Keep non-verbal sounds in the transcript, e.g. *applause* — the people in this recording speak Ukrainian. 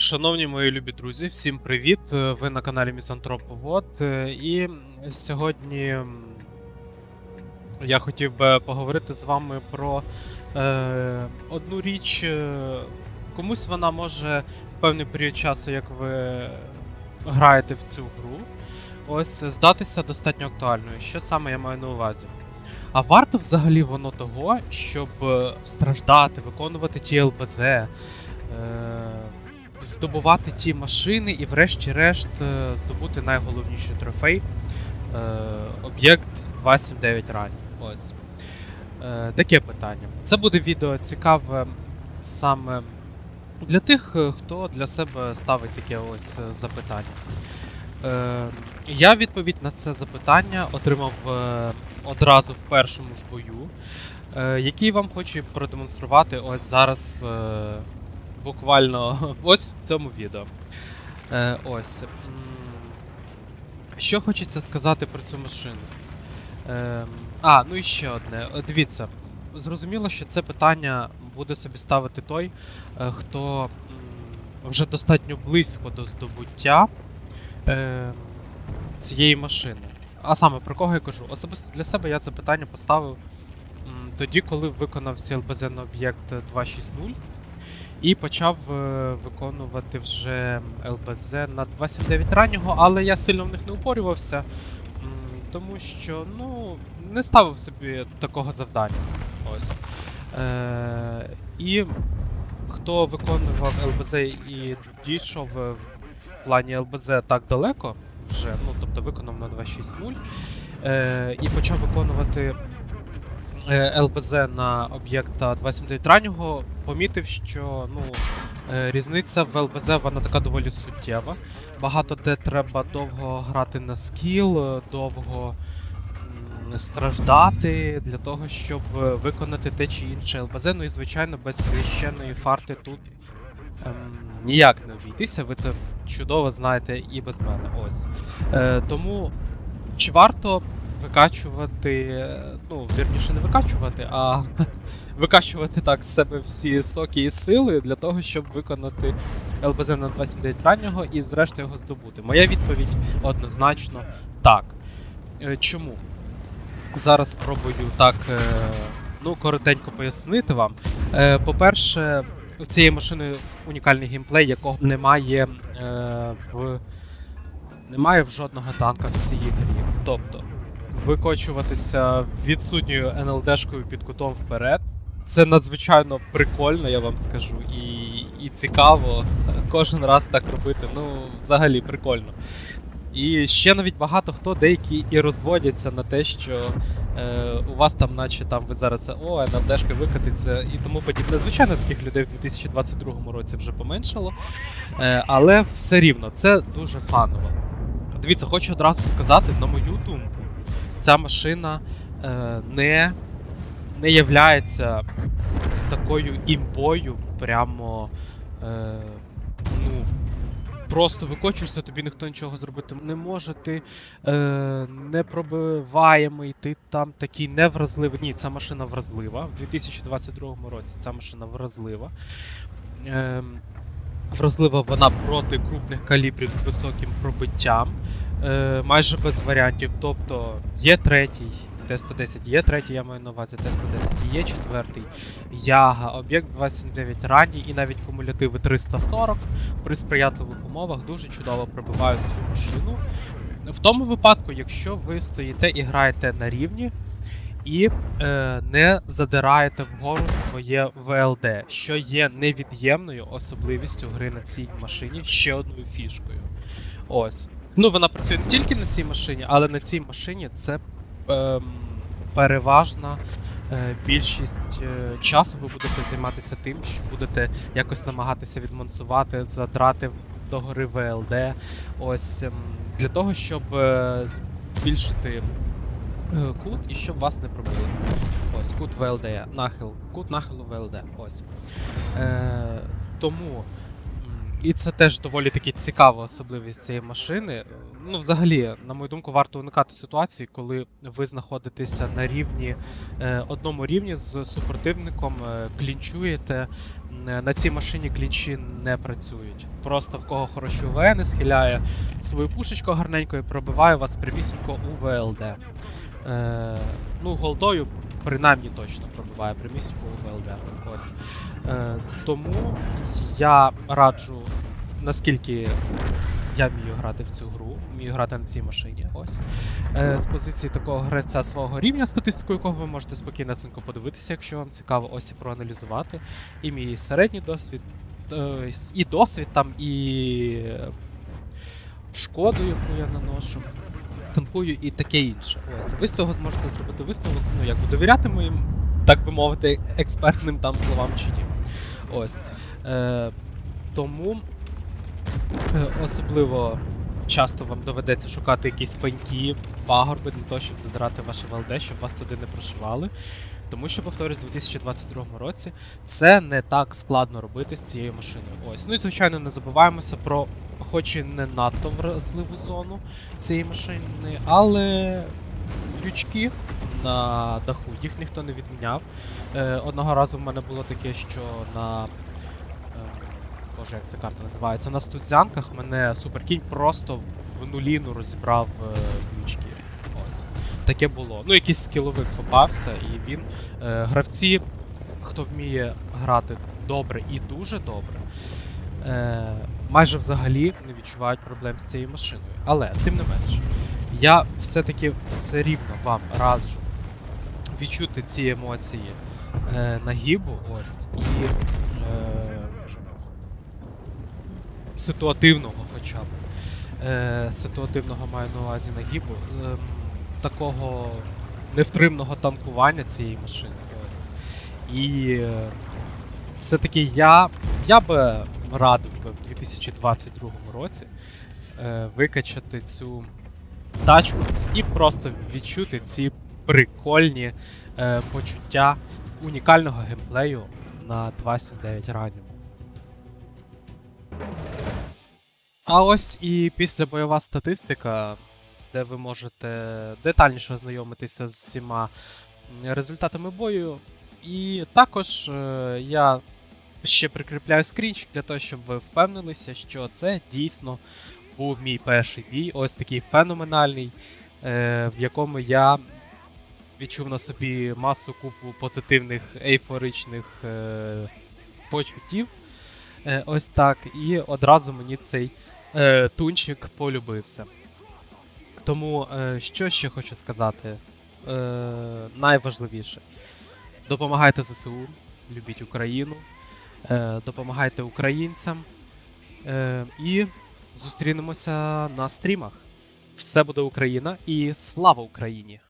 Шановні мої любі друзі, всім привіт! Е, Ви на каналі Місантроповод. Е, І сьогодні я хотів би поговорити з вами про е, одну річ. Е, Комусь вона може в певний період часу, як ви граєте в цю гру, ось здатися достатньо актуальною. Що саме я маю на увазі? А варто взагалі воно того, щоб страждати, виконувати ті ЛБЗ, здобувати ті машини і, врешті-решт, е, здобути найголовніший трофей е, об'єкт 279 ранній. Ось. Е, таке питання. Це буде відео цікаве саме для тих, хто для себе ставить таке ось запитання. Я відповідь на це запитання отримав одразу в першому ж бою, який вам хочу продемонструвати ось зараз. Буквально *laughs* ось в цьому відео. Е, ось. Що хочеться сказати про цю машину? Е, а, ну і ще одне. Е, Дивіться, зрозуміло, що це питання буде собі ставити той, е, хто вже достатньо близько до здобуття е, цієї машини. А саме про кого я кажу? Особисто для себе я це питання поставив тоді, коли виконав ЛБЗ на об'єкт 260 і почав е, виконувати вже ЛБЗ на 279 раннього, але я сильно в них не упорювався, тому що ну, не ставив собі такого завдання. Ось. Е, і хто виконував ЛБЗ і дійшов е, в плані ЛБЗ так далеко, вже, ну тобто виконав на 260 е, і почав виконувати е, ЛБЗ на об'єкта 279 раннього, помітив, що ну, е, різниця в ЛБЗ вона така доволі суттєва. Багато де треба довго грати на скіл, довго страждати для того, щоб е, виконати те чи інше ЛБЗ. Ну і звичайно, без священної фарти тут ем, ніяк не обійтися. Ви це чудово знаєте і без мене. Ось. Е, тому чи варто викачувати, ну, вірніше, не викачувати, а *laughs* викачувати так з себе всі соки і сили для того, щоб виконати ЛБЗ на 29 раннього і зрештою його здобути? Моя відповідь однозначно так. Е, Чому? Зараз спробую так е, ну, коротенько пояснити вам. Е, По-перше, у цієї машини унікальний геймплей, якого немає в немає в жодного танка в цій грі. Тобто, викочуватися відсутньою НЛДшкою під кутом вперед. Це надзвичайно прикольно, я вам скажу, і, і цікаво кожен раз так робити. Ну, взагалі прикольно. І ще навіть багато хто деякі і розводяться на те, що е, у вас там, наче там ви зараз о, НЛДшка викатиться і тому подібне. Звичайно, таких людей в 2022 році вже поменшало. Е, але все рівно, це дуже фаново. Дивіться, хочу одразу сказати, на мою думку, ця машина е, не, не являється такою імбою, прямо. Е, ну, просто викочуєшся, тобі ніхто нічого зробити не може, ти е, непробиваємий, ти там такий невразливий. Ні, ця машина вразлива. В 2022 році ця машина вразлива. Е, вразлива вона проти крупних калібрів з високим пробиттям, е, майже без варіантів. Тобто є третій. Т-110 є третій, я маю на увазі Т-110 є четвертий. Яга, об'єкт 29 ранній і навіть кумулятиви 340 при сприятливих умовах дуже чудово пробивають цю машину. В тому випадку, якщо ви стоїте і граєте на рівні і е, не задираєте вгору своє ВЛД, що є невід'ємною особливістю гри на цій машині ще одною фішкою. Ось. Ну, вона працює не тільки на цій машині, але на цій машині це ем, переважна е, більшість е, часу ви будете займатися тим, що будете якось намагатися відмонсувати, задрати догори ВЛД. Ось ем, для того, щоб е, збільшити е, кут і щоб вас не пробили. Ось кут ВЛД, нахил, кут нахилу ВЛД. Ось. Е, тому І це теж доволі таки цікава особливість цієї машини. Ну, взагалі, на мою думку, варто уникати ситуації, коли ви знаходитеся на рівні е, одному рівні з супротивником, е, клінчуєте. Е, На цій машині клінчі не працюють. Просто в кого хороші УВН схиляє свою пушечку гарненько і пробиває вас прямісінько у ВЛД. Е, ну, голдою принаймні точно пробиває прямісінько у ВЛД. Ось. Е, тому я раджу, наскільки я вмію грати в цю гру, вмію грати на цій машині. Ось. Е, з позиції такого гравця свого рівня, статистику якого ви можете спокійно подивитися, якщо вам цікаво, ось і проаналізувати. І мій середній досвід, е, і досвід там, і шкоду, яку я наношу. Танкую і таке інше. Ось ви з цього зможете зробити висновок, ну як би довіряти моїм, так би мовити, експертним там словам чи ні. Ось. Е, тому е, особливо часто вам доведеться шукати якісь пеньки, пагорби для того, щоб задирати ваше ВЛД, щоб вас туди не прошивали. Тому що, повторюсь, у 2022 році це не так складно робити з цією машиною. Ось. Ну і звичайно, не забуваємося про, хоч і не надто вразливу зону цієї машини, але лючки на даху, їх ніхто не відміняв. Е, одного разу в мене було таке, що на. е, Боже, як ця карта називається? На студзянках мене суперкінь просто в нуліну розібрав е, лючки. Ось. Таке було. Ну, якийсь скіловик попався, і він. Е, гравці, хто вміє грати добре і дуже добре, е, майже взагалі не відчувають проблем з цією машиною. Але, тим не менш, я все-таки все рівно вам раджу відчути ці емоції е, нагибу, ось, і е, ситуативного хоча б. Е, ситуативного маю на увазі нагибу. Е, такого невтримного танкування цієї машини. Ось. І е, все-таки я, я би радив в 2022 році е, викачати цю тачку і просто відчути ці прикольні е, почуття унікального геймплею на 29 ранів. А ось і після бойова статистика, де ви можете детальніше ознайомитися з всіма результатами бою. І також е, я ще прикріпляю скрінчик для того, щоб ви впевнилися, що це дійсно був мій перший бій, ось такий феноменальний, е, в якому я відчув на собі масу купу позитивних ейфоричних е, почуттів. Е, ось так. І одразу мені цей тунчик полюбився. Тому що ще хочу сказати? Найважливіше. Допомагайте ЗСУ, любіть Україну, допомагайте українцям. Е, і зустрінемося на стрімах. Все буде Україна і слава Україні!